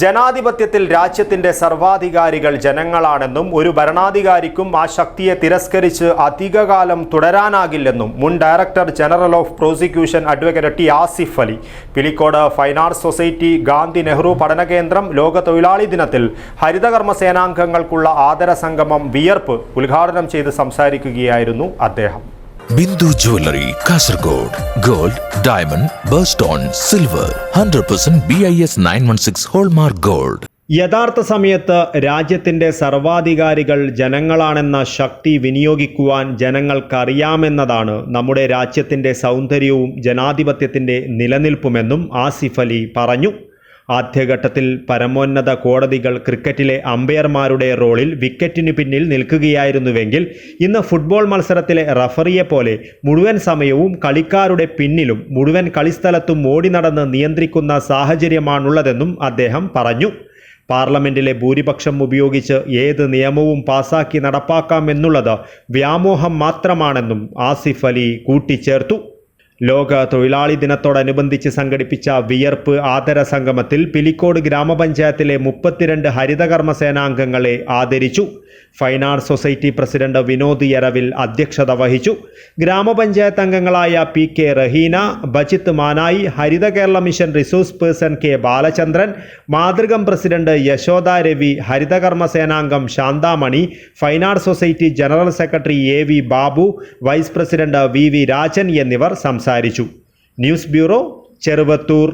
ജനാധിപത്യത്തിൽ രാജ്യത്തിന്റെ സർവാധികാരികൾ ജനങ്ങളാണെന്നും ഒരു ഭരണാധികാരിക്കും ആ ശക്തിയെ തിരസ്കരിച്ച് അധികകാലം തുടരാനാകില്ലെന്നും മുൻ director general of prosecution advocate T Asif Ali. Pilicode fine arts society Gandhi Nehru പഠനകേന്ദ്രം ലോക തൊഴിലാളി ദിനത്തിൽ ഹരിതകർമ്മ സേനാംഗങ്ങൾക്കുള്ള ആദര സംഗമം വിയർപ്പ് ഉദ്ഘാടനം ചെയ്ത് സംസാരിക്കുകയായിരുന്നു അദ്ദേഹം. Bindu jewellery Kasargod. Gold diamond birthstone silver. Hundred percent B I S nine one six hallmark gold. യഥാർത്ഥ സമയത്ത് രാജ്യത്തിന്റെ സർവാധികാരികൾ ജനങ്ങളാണെന്ന ശക്തി വിനിയോഗിക്കുവാൻ ജനങ്ങൾക്കറിയാമെന്നതാണ് നമ്മുടെ രാജ്യത്തിന്റെ സൗന്ദര്യവും ജനാധിപത്യത്തിന്റെ നിലനിൽപ്പുമെന്നും ആസിഫ് അലി പറഞ്ഞു. ആദ്യഘട്ടത്തിൽ പരമോന്നത കോടതികൾ ക്രിക്കറ്റിലെ അമ്പയർമാരുടെ റോളിൽ വിക്കറ്റിനു പിന്നിൽ നിൽക്കുകയായിരുന്നുവെങ്കിൽ ഇന്ന് ഫുട്ബോൾ മത്സരത്തിലെ റഫറിയെ പോലെ മുഴുവൻ സമയവും കളിക്കാരുടെ പിന്നിലും മുഴുവൻ കളിസ്ഥലത്തും ഓടി നടന്ന് നിയന്ത്രിക്കുന്ന സാഹചര്യമാണുള്ളതെന്നും അദ്ദേഹം പറഞ്ഞു. പാർലമെന്റിലെ ഭൂരിപക്ഷം ഉപയോഗിച്ച് ഏത് നിയമവും പാസാക്കി നടപ്പാക്കാമെന്നുള്ളത് വ്യാമോഹം മാത്രമാണെന്നും ആസിഫ് അലി കൂട്ടിച്ചേർത്തു. ലോക തൊഴിലാളി ദിനത്തോടനുബന്ധിച്ച് സംഘടിപ്പിച്ച വിയർപ്പ് ആദര സംഗമത്തിൽ പിലിക്കോട് ഗ്രാമപഞ്ചായത്തിലെ മുപ്പത്തിരണ്ട് ഹരിതകർമ്മ സേനാംഗങ്ങളെ ആദരിച്ചു. Fine arts society president Vinod യരവിൽ അധ്യക്ഷത വഹിച്ചു. ഗ്രാമപഞ്ചായത്ത് അംഗങ്ങളായ P K Raheena Bajith മാനായി Haritha Kerala mission resource person K Balachandran മാതൃകം president Yashoda Ravi ഹരിതകർമ്മ സേനാംഗം Shanthamani fine arts society general secretary A V Babu vice president V V Rajan എന്നിവർ സംസാരിച്ചു. News bureau Cheruvathur.